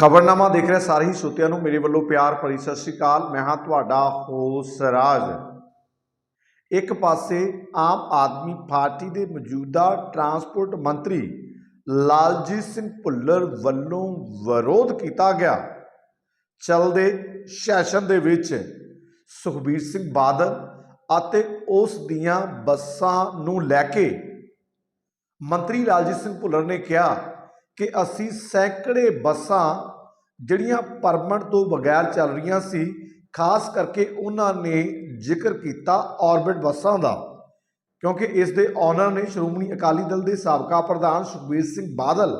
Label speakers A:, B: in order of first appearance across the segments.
A: ਖਬਰਨਾਮਾ ਦੇਖ ਰਹੇ ਸਾਰੇ ਹੀ ਸਰੋਤਿਆਂ ਨੂੰ ਮੇਰੇ ਵੱਲੋਂ ਪਿਆਰ ਭਰੀ ਸਤਿ ਸ਼੍ਰੀ ਅਕਾਲ। ਮੈਂ ਹਾਂ ਤੁਹਾਡਾ ਹੋਸ ਰਾਜ। ਇੱਕ ਪਾਸੇ ਆਮ ਆਦਮੀ ਪਾਰਟੀ ਦੇ ਮੌਜੂਦਾ ਟਰਾਂਸਪੋਰਟ ਮੰਤਰੀ ਲਾਲਜੀਤ ਸਿੰਘ ਭੁੱਲਰ ਵੱਲੋਂ ਵਿਰੋਧ ਕੀਤਾ ਗਿਆ। ਚਲਦੇ ਸੈਸ਼ਨ ਦੇ ਵਿੱਚ ਸੁਖਬੀਰ ਸਿੰਘ ਬਾਦਲ ਅਤੇ ਉਸ ਦੀਆਂ ਬੱਸਾਂ ਨੂੰ ਲੈ ਕੇ ਮੰਤਰੀ ਲਾਲਜੀਤ ਸਿੰਘ ਭੁੱਲਰ ਨੇ ਕਿਹਾ ਕਿ ਅਸੀਂ ਸੈਂਕੜੇ ਬੱਸਾਂ ਜਿਹੜੀਆਂ ਪਰਮਿਟ ਤੋਂ ਬਗੈਰ ਚੱਲ ਰਹੀਆਂ ਸੀ, ਖਾਸ ਕਰਕੇ ਉਹਨਾਂ ਨੇ ਜ਼ਿਕਰ ਕੀਤਾ ਆਰਬਿਟ ਬੱਸਾਂ ਦਾ। ਕਿਉਂਕਿ ਇਸ ਦੇ ਓਨਰ ਨੇ ਸ਼੍ਰੋਮਣੀ ਅਕਾਲੀ ਦਲ ਦੇ ਸਾਬਕਾ ਪ੍ਰਧਾਨ ਸੁਖਬੀਰ ਸਿੰਘ ਬਾਦਲ,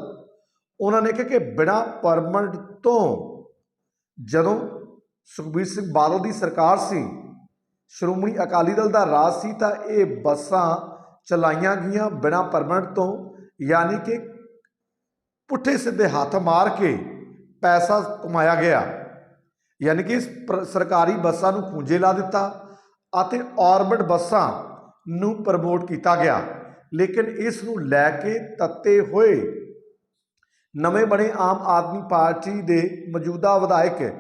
A: ਉਹਨਾਂ ਨੇ ਕਿਹਾ ਕਿ ਬਿਨਾਂ ਪਰਮਿਟ ਤੋਂ ਜਦੋਂ ਸੁਖਬੀਰ ਸਿੰਘ ਬਾਦਲ ਦੀ ਸਰਕਾਰ ਸੀ, ਸ਼੍ਰੋਮਣੀ ਅਕਾਲੀ ਦਲ ਦਾ ਰਾਜ ਸੀ ਤਾਂ ਇਹ ਬੱਸਾਂ ਚਲਾਈਆਂ ਗਈਆਂ ਬਿਨਾਂ ਪਰਮਿਟ ਤੋਂ, ਯਾਨੀ ਕਿ ਪੁੱਠੇ ਸਿੱਧੇ ਹੱਥ ਮਾਰ ਕੇ ਪੈਸਾ ਕਮਾਇਆ ਗਿਆ। ਯਾਨੀ ਕਿ ਪ੍ਰ- ਸਰਕਾਰੀ ਬੱਸਾਂ ਨੂੰ ਖੂੰਜੇ ਲਾ ਦਿੱਤਾ ਅਤੇ ਆਰਬਿਟ ਬੱਸਾਂ ਨੂੰ ਪ੍ਰਮੋਟ ਕੀਤਾ ਗਿਆ। ਲੇਕਿਨ ਇਸ ਨੂੰ ਲੈ ਕੇ ਤੱਤੇ ਹੋਏ ਨਵੇਂ ਬਣੇ ਆਮ ਆਦਮੀ ਪਾਰਟੀ ਦੇ ਮੌਜੂਦਾ ਵਿਧਾਇਕ,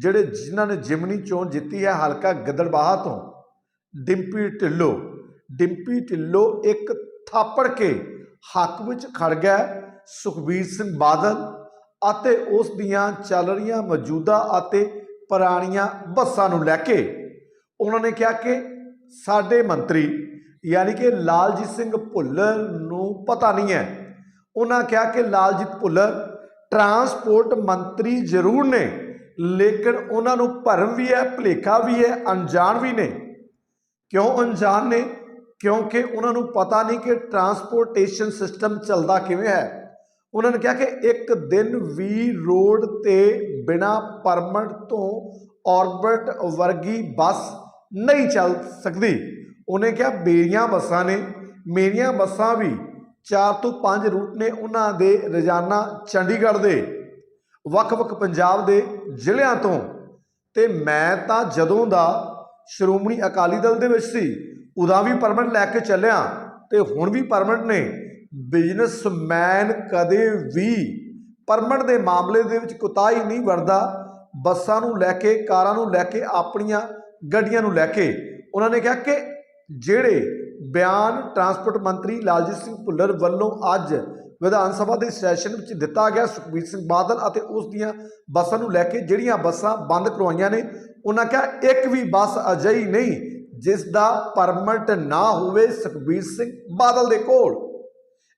A: ਜਿਹੜੇ ਜਿਨ੍ਹਾਂ ਨੇ ਜਿਮਨੀ ਚੋਣ ਜਿੱਤੀ ਹੈ, ਹਲਕਾ ਗਿੱਦੜਬਾਹਾ ਤੋਂ, ਡਿੰਪੀ ਢਿੱਲੋਂ। ਡਿੰਪੀ ਢਿੱਲੋਂ ਇੱਕ ਥਾਪੜ ਕੇ ਹੱਕ ਵਿੱਚ ਖੜ ਗਿਆ। ਸੁਖਬੀਰ ਸਿੰਘ ਬਾਦਲ ਅਤੇ ਉਸ ਦੀਆਂ ਚੱਲ ਰਹੀਆਂ ਮੌਜੂਦਾ ਅਤੇ ਪੁਰਾਣੀਆਂ ਬੱਸਾਂ ਨੂੰ ਲੈ ਕੇ ਉਹਨਾਂ ਨੇ ਕਿਹਾ ਕਿ ਸਾਡੇ ਮੰਤਰੀ ਯਾਨੀ ਕਿ ਲਾਲਜੀਤ ਸਿੰਘ ਭੁੱਲਰ ਨੂੰ ਪਤਾ ਨਹੀਂ ਹੈ। ਉਹਨਾਂ ਕਿਹਾ ਕਿ ਲਾਲਜੀਤ ਭੁੱਲਰ ਟਰਾਂਸਪੋਰਟ ਮੰਤਰੀ ਜ਼ਰੂਰ ਨੇ, ਲੇਕਿਨ ਉਹਨਾਂ ਨੂੰ ਭਰਮ ਵੀ ਹੈ, ਭੁਲੇਖਾ ਵੀ ਹੈ, ਅਣਜਾਣ ਵੀ ਨੇ। ਕਿਉਂ ਅਣਜਾਣ ਨੇ? ਕਿਉਂਕਿ ਉਹਨਾਂ ਨੂੰ ਪਤਾ ਨਹੀਂ ਕਿ ਟਰਾਂਸਪੋਰਟੇਸ਼ਨ ਸਿਸਟਮ ਚੱਲਦਾ ਕਿਵੇਂ ਹੈ। ਉਹਨਾਂ ਨੇ ਕਿਹਾ ਕਿ ਇੱਕ ਦਿਨ ਵੀ ਰੋਡ ਤੇ ਬਿਨਾ ਪਰਮਿਟ ਤੋਂ ਆਰਬਿਟ ਵਰਗੀ ਬੱਸ ਨਹੀਂ ਚੱਲ ਸਕਦੀ। ਉਹਨੇ ਕਿਹਾ ਮੇਰੀਆਂ ਬੱਸਾਂ ਨੇ, ਮੇਰੀਆਂ ਬੱਸਾਂ ਵੀ 4 ਤੋਂ 5 ਰੂਟ ਨੇ ਉਹਨਾਂ ਦੇ ਰੋਜ਼ਾਨਾ ਚੰਡੀਗੜ੍ਹ ਦੇ, ਵੱਖ-ਵੱਖ ਪੰਜਾਬ ਦੇ ਜ਼ਿਲ੍ਹਿਆਂ ਤੋਂ। ਤੇ ਮੈਂ ਤਾਂ ਜਦੋਂ ਦਾ ਸ਼੍ਰੋਮਣੀ ਅਕਾਲੀ ਦਲ ਦੇ ਵਿੱਚ ਸੀ ਉਦਾਂ ਵੀ ਪਰਮਿਟ ਲੈ ਕੇ ਚੱਲਿਆ ਤੇ ਹੁਣ ਵੀ ਪਰਮਿਟ ਨੇ। ਬਿਜ਼ਨਸਮੈਨ ਕਦੇ ਵੀ ਪਰਮਿਟ ਦੇ ਮਾਮਲੇ ਦੇ ਵਿੱਚ ਕੁਤਾਹੀ ਨਹੀਂ ਵਰਦਾ ਬੱਸਾਂ ਨੂੰ ਲੈ ਕੇ, ਕਾਰਾਂ ਨੂੰ ਲੈ ਕੇ, ਆਪਣੀਆਂ ਗੱਡੀਆਂ ਨੂੰ ਲੈ ਕੇ। ਉਹਨਾਂ ਨੇ ਕਿਹਾ ਕਿ ਜਿਹੜੇ ਬਿਆਨ ਟਰਾਂਸਪੋਰਟ ਮੰਤਰੀ ਲਾਲਜੀਤ ਸਿੰਘ ਭੁੱਲਰ ਵੱਲੋਂ ਅੱਜ ਵਿਧਾਨ ਸਭਾ ਦੇ ਸੈਸ਼ਨ ਵਿੱਚ ਦਿੱਤਾ ਗਿਆ, ਸੁਖਬੀਰ ਸਿੰਘ ਬਾਦਲ ਅਤੇ ਉਸ ਦੀਆਂ ਬੱਸਾਂ ਨੂੰ ਲੈ ਕੇ ਜਿਹੜੀਆਂ ਬੱਸਾਂ ਬੰਦ ਕਰਵਾਈਆਂ ਨੇ, ਉਹਨਾਂ ਕਿਹਾ ਇੱਕ ਵੀ ਬੱਸ ਅਜਿਹੀ ਨਹੀਂ ਜਿਸ ਦਾ ਪਰਮਿਟ ਨਾ ਹੋਵੇ ਸੁਖਬੀਰ ਸਿੰਘ ਬਾਦਲ ਦੇ ਕੋਲ।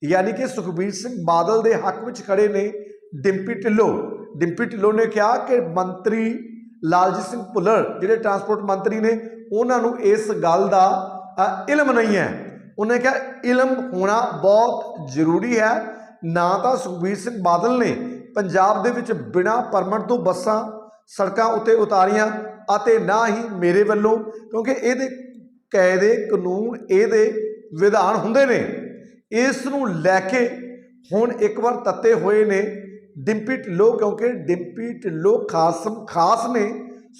A: ਯਾਨੀ ਕਿ ਸੁਖਬੀਰ ਸਿੰਘ ਬਾਦਲ ਦੇ ਹੱਕ ਵਿੱਚ ਖੜੇ ਨੇ ਡਿੰਪੀ ਢਿੱਲੋਂ। ਡਿੰਪੀ ਢਿੱਲੋਂ ਨੇ ਕਿਹਾ ਕਿ ਮੰਤਰੀ ਲਾਲਜੀਤ ਸਿੰਘ ਭੁੱਲਰ ਜਿਹੜੇ ਟਰਾਂਸਪੋਰਟ ਮੰਤਰੀ ਨੇ, ਉਹਨਾਂ ਨੂੰ ਇਸ ਗੱਲ ਦਾ ਇਲਮ ਨਹੀਂ ਹੈ। ਉਹਨੇ ਕਿਹਾ, ਇਲਮ ਹੋਣਾ ਬਹੁਤ ਜ਼ਰੂਰੀ ਹੈ। ਨਾ ਤਾਂ ਸੁਖਬੀਰ ਸਿੰਘ ਬਾਦਲ ਨੇ ਪੰਜਾਬ ਦੇ ਵਿੱਚ ਬਿਨਾਂ ਪਰਮਿਟ ਤੋਂ ਬੱਸਾਂ, ਸੜਕਾਂ ਉੱਤੇ ਉਤਾਰੀਆਂ ਅਤੇ ਨਾ ਹੀ ਮੇਰੇ ਵੱਲੋਂ, ਕਿਉਂਕਿ ਇਹਦੇ ਕਾਇਦੇ ਕਾਨੂੰਨ, ਇਹਦੇ ਵਿਧਾਨ ਹੁੰਦੇ ਨੇ। ਇਸ ਨੂੰ ਲੈ ਕੇ ਹੁਣ ਇੱਕ ਵਾਰ ਤੱਤੇ ਹੋਏ ਨੇ। ਡਿੰਪੀ ਢਿੱਲੋਂ ਕਿਉਂਕਿ ਡਿੰਪੀ ਢਿੱਲੋਂ ਖਾਸ ਖਾਸ ਨੇ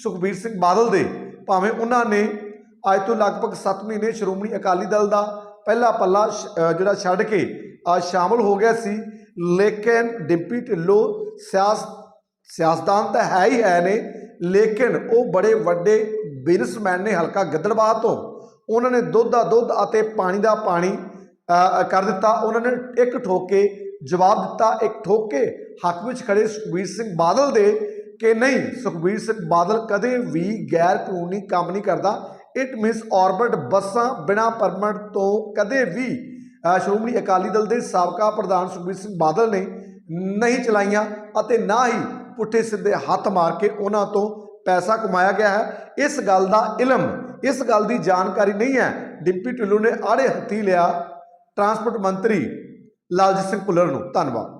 A: ਸੁਖਬੀਰ ਸਿੰਘ ਬਾਦਲ ਦੇ। ਭਾਵੇਂ ਉਹਨਾਂ ਨੇ ਅੱਜ ਤੋਂ ਲਗਭਗ 7 ਮਹੀਨੇ ਸ਼੍ਰੋਮਣੀ ਅਕਾਲੀ ਦਲ ਦਾ ਪਹਿਲਾ ਪੱਲਾ ਜਿਹੜਾ ਛੱਡ ਕੇ ਆ ਸ਼ਾਮਲ ਹੋ ਗਿਆ ਸੀ। ਲੇਕਿਨ ਡਿੰਪੀ ਢਿੱਲੋਂ ਸਿਆਸ ਸਿਆਸਤਦਾਨ ਤਾਂ ਹੈ ਹੀ ਹੈ ਨੇ, ਲੇਕਿਨ ਉਹ ਬੜੇ ਵੱਡੇ ਬਿਜ਼ਨਸਮੈਨ ਨੇ ਹਲਕਾ ਗਿੱਦੜਬਾਹ ਤੋਂ। ਉਹਨਾਂ ਨੇ ਦੁੱਧ ਦਾ ਦੁੱਧ ਅਤੇ ਪਾਣੀ ਦਾ ਪਾਣੀ ਕਰ ਦਿੱਤਾ। ਉਹਨਾਂ ਨੇ ਇੱਕ ਠੋਕ ਕੇ ਜਵਾਬ ਦਿੱਤਾ ਇੱਕ ਠੋਕ। ਕੇ ਹੱਕ ਵਿੱਚ ਖੜੇ ਸੁਖਬੀਰ ਸਿੰਘ ਬਾਦਲ ਦੇ ਕਿ ਨਹੀਂ, ਸੁਖਬੀਰ ਸਿੰਘ ਬਾਦਲ ਕਦੇ ਵੀ ਗੈਰ ਕਾਨੂੰਨੀ ਕੰਮ ਨਹੀਂ ਕਰਦਾ। ਇਟ ਮੀਨਸ ਆਰਬਿਟ ਬੱਸਾਂ ਬਿਨਾ ਪਰਮਿਟ ਤੋਂ ਕਦੇ ਵੀ ਸ਼੍ਰੋਮਣੀ ਅਕਾਲੀ ਦਲ ਦੇ ਸਾਬਕਾ ਪ੍ਰਧਾਨ ਸੁਖਬੀਰ ਸਿੰਘ ਬਾਦਲ ਨੇ ਨਹੀਂ ਚਲਾਈਆਂ ਅਤੇ ਨਾ ਹੀ ਪੁੱਠੇ ਸਿੱਧੇ ਹੱਥ ਮਾਰ ਕੇ ਉਹਨਾਂ ਤੋਂ ਪੈਸਾ ਕਮਾਇਆ ਗਿਆ ਹੈ। ਇਸ ਗੱਲ ਦਾ ਇਲਮ, ਇਸ ਗੱਲ ਦੀ ਜਾਣਕਾਰੀ ਨਹੀਂ ਹੈ। ਡਿੰਪੀ ਢਿੱਲੋਂ ਨੇ ਆੜੇ ਹੱਥੀ ਲਿਆ ਟਰਾਂਸਪੋਰਟ ਮੰਤਰੀ ਲਾਲਜੀਤ ਸਿੰਘ ਭੁੱਲਰ ਨੂੰ ਧੰਨਵਾਦ।